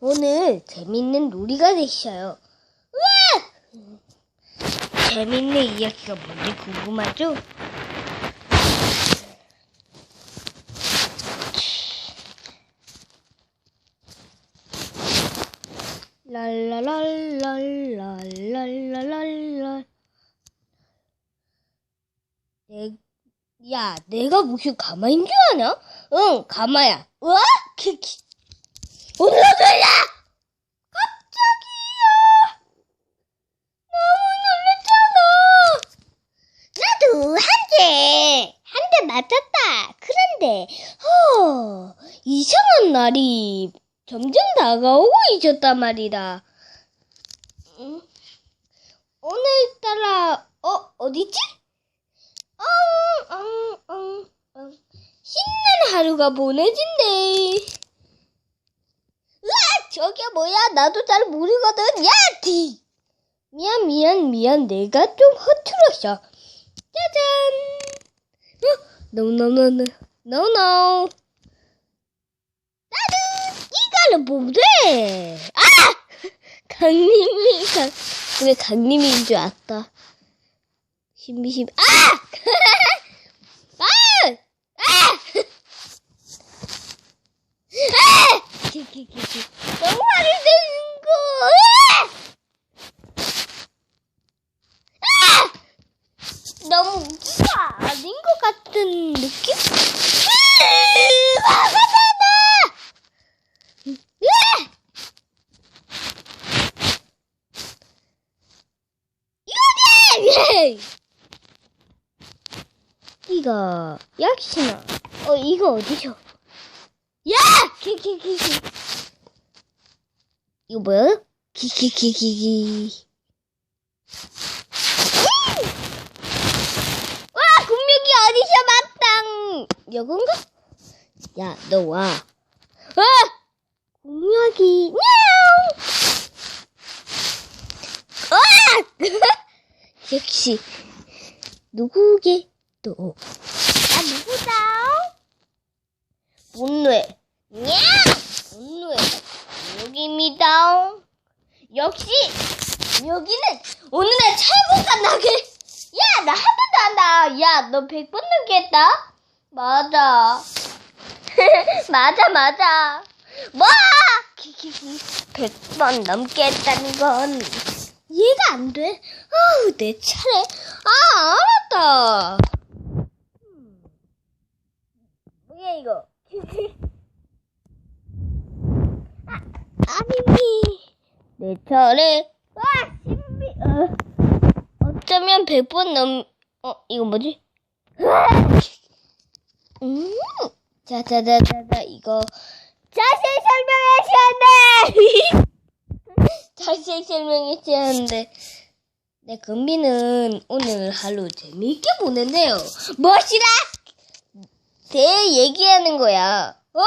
오늘 재밌는 놀이가 되셔요. 우와! 재밌는 이야기가 뭔지 궁금하죠? 랄랄랄랄랄랄랄랄 내, 야, 내가 무슨 가마인 줄 아냐? 응, 가마야. 우와! 놀라! 갑자기야! 너무 놀랐잖아! 나도 한 대, 한 대 맞았다. 그런데, 허, 이상한 날이 점점 다가오고 있었단 말이다. 응? 오늘따라, 어, 어디지? 엉, 엉, 엉, 엉. 신나는 하루가 보내진대. 으아! 저게 뭐야? 나도 잘 모르거든. 야, 디! 미안, 미안, 미안. 내가 좀 허투루했어. 짜잔! 어? No, no, no, no. No, no. 나는 이거를 못해. 아! 강림이, 강, 왜 강림인 줄 알았다. 신비심, 아! 아! 아! 아! 키키키키. 너무 화를 내는 거. 아! 아! 너무 웃기가 아닌 것 같은 느낌? 으아! 이거지! 이거 역시나 어 이거 어디죠? 야! 키키키키 이거 뭐야? 키키키키키 와 분명히 어디서 맞당 여건가? 야 너 와. 와! 공룡이 냐옹 와! 역시 누구게 또 아, 누구다? 본뇌. 냥! 본뇌. 여기입니다. 역시, 여기는 오늘의 최고가 나게. 야, 나 한 번도 한다. 야, 너 100번 넘겠다? 맞아. 맞아, 맞아. 뭐? 키키키. 100번 넘겠다는 건 이해가 안 돼. 아우, 내 차례. 아, 알았다. 뭐야 이거? 아, 아니니 내 차례. 와 신비. 어. 어쩌면 100번 넘. 어 이거 뭐지? 음. 자자자자자 이거 자세히 설명해줘야 돼. 자세히 설명해줘야 하는데. 내 금비는 오늘 하루 재미있게 보낸대요. 무엇이라? 대 얘기하는 거야. 어!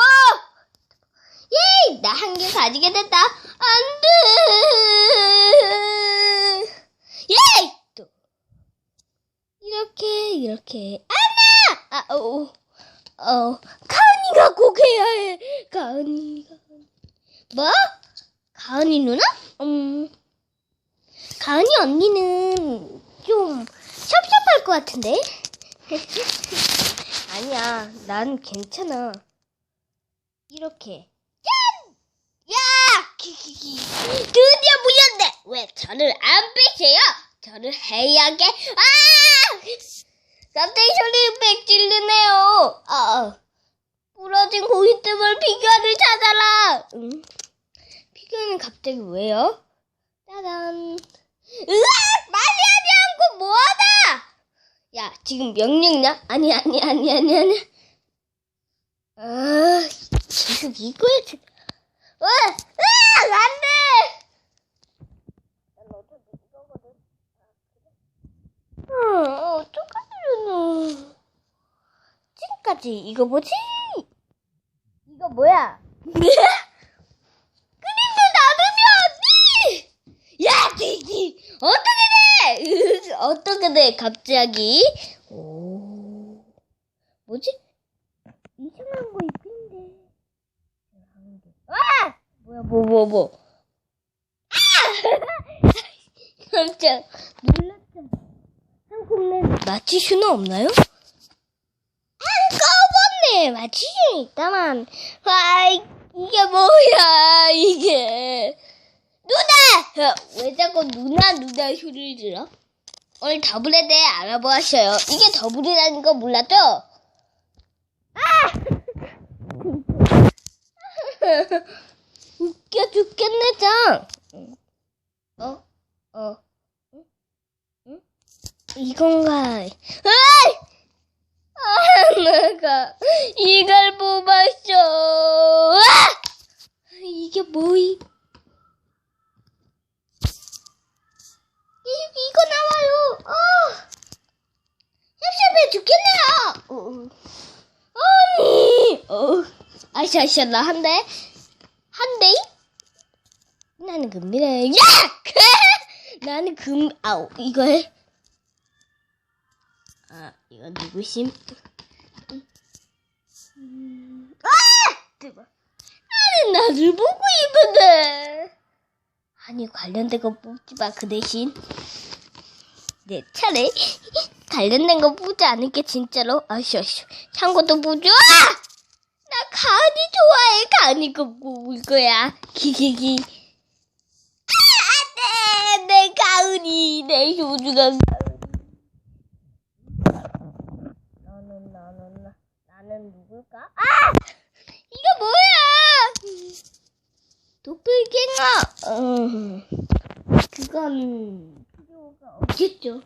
예! 나 한 개 가지게 됐다. 안 돼! 예! 또. 이렇게, 이렇게. 안나! 아, 어, 어. 가은이가 꼭 해야 해. 가은이, 가은이. 뭐? 가은이 누나? 음. 가은이 언니는 좀 섭섭할 것 같은데? 아니야, 난 괜찮아. 이렇게. 짠! 야! 키키키. 드디어 무였네! 왜 저를 안 빼세요? 저를 해야게. 아! 갑자기 소리 백 질르네요. 아, 아. 부러진 고깃집을 피규어를 찾아라. 응? 피규어는 갑자기 왜요? 짜잔. 으악! 말이 하지 않고 뭐하다! 야, 지금 명령나? 아니, 아니, 아니, 아니, 아니. 아, 계속 이거야. 지- 와! 으악! 안 돼! 난 어차피 이거거든. 아, 어떡하려나. 지금까지 이거 뭐지? 이거 뭐야? 그림도 나누면 언니! 야, 디디! 어떻게 돼? 어떻게 돼, 갑자기? 오. 뭐지? 이상한 거 입힌데. 와! 뭐야, 뭐, 뭐, 뭐. 아! 깜짝 놀랐잖아. 한국내 맞힐 수는 없나요? 맞힐 수는 있다만. 아, 이게 뭐야, 이게. 누나! 야, 왜 자꾸 누나, 누나 소리를 들어? 오늘 더블에 대해 알아보았어요. 이게 더블이라는 거 몰랐죠? 웃겨 죽겠네, 짱. 어? 어? 응? 응? 이건가? 으이! 아, 내가 이걸 뽑았어. 아! 이게 뭐이? 이, 이거 나와요. 아! 섭섭해 죽겠네요. 어. 아니, 어. 아샤샤 나한 대, 한 대. 나는 금이래. 야! 나는 금. 아우 이걸. 아 이거 누구심? 음, 아! 대박. 나는 나를 보고 있는데. 아니 관련된 거 뽑지 마. 그 대신 내 차례 관련된 거 뽑지 않을게 진짜로. 아쉬 아쉬. 상고도 보죠. 아! 나 가은이 좋아해. 가은이 거 뽑을 거야. 기기기. 아, 안돼. 내 가은이 내 소중한 가은 이. 너는 너는 나 나는 누굴까? 아! 이거 뭐야? 도플갱어. 음, 그건 필요가 없겠죠.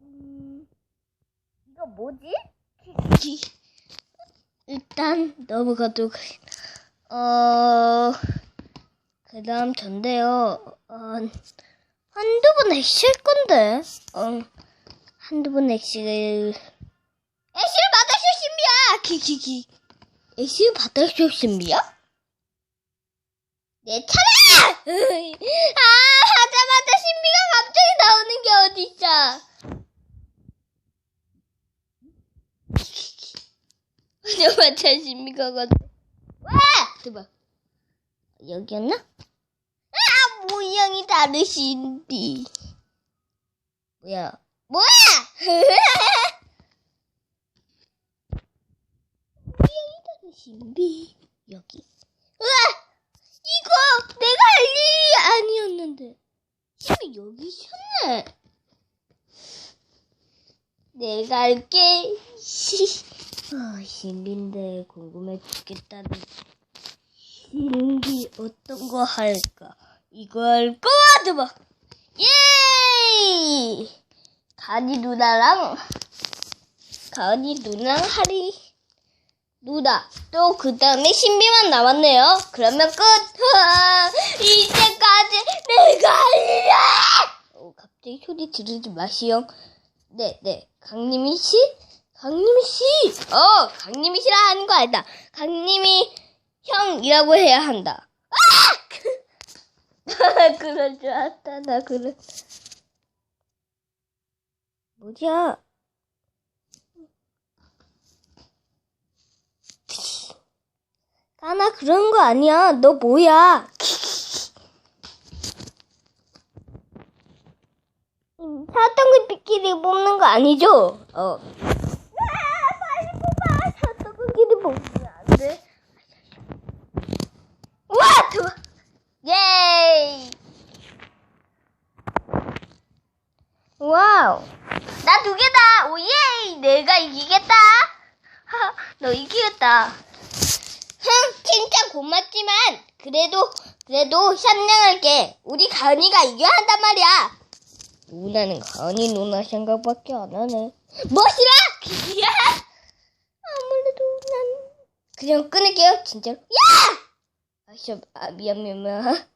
음, 이거 뭐지? 일단 넘어가도록. 어, 그 다음 전데요. 어, 한두 번 액실 건데. 어, 한두 번 액실을. 액실 받으셨습니다! 키키키. 액실 받으셨습니다? 내 차례! 아, 하자마자 신비가 갑자기 나오는 게 어딨어. 하자마자 신비가 가 와! 대박. 여기였나? 아, 모양이 다르신디. 뭐야? 뭐야! 모양이 다르 신디. 여기. 으아! 이거 내가 할 일이 아니었는데. 신비 여기 있었네. 내가 할게. 시. 아, 신비인데 궁금해 죽겠다는. 신비 어떤 거 할까? 이거 할거 같아 봐. 예! 가니 누나랑 가니 누나랑 하리 누나 또 그 다음에 신비만 남았네요. 그러면 끝. 하, 이제까지 내가 할 일이야. 어, 갑자기 소리 지르지 마시오. 네, 네. 강림이 씨? 강림이 씨! 어, 강림이 씨라 하는 거 알다. 강림이 형이라고 해야 한다. 아! 그럴 줄 알았다, 나 그래. 뭐야? 까나 그런 거 아니야. 너 뭐야? 사탕구끼리 뽑는 거 아니죠? 어. 아, 빨리 뽑아. 사탕구끼리 뽑으면 안 돼. 와, 대박. 예이. 와우. 나 두 개다. 오, 예이. 내가 이기겠다. 하, 너 이기겠다. 고맙지만, 그래도, 그래도 샷냥할게. 우리 가은이가 이겨야 한단 말이야. 누나는 가은이 누나 생각밖에 안 하네. 멋이라! 야! 아무래도 난, 그냥 끊을게요, 진짜로. 야! 아, 씨, 아, 미안, 미안, 미안.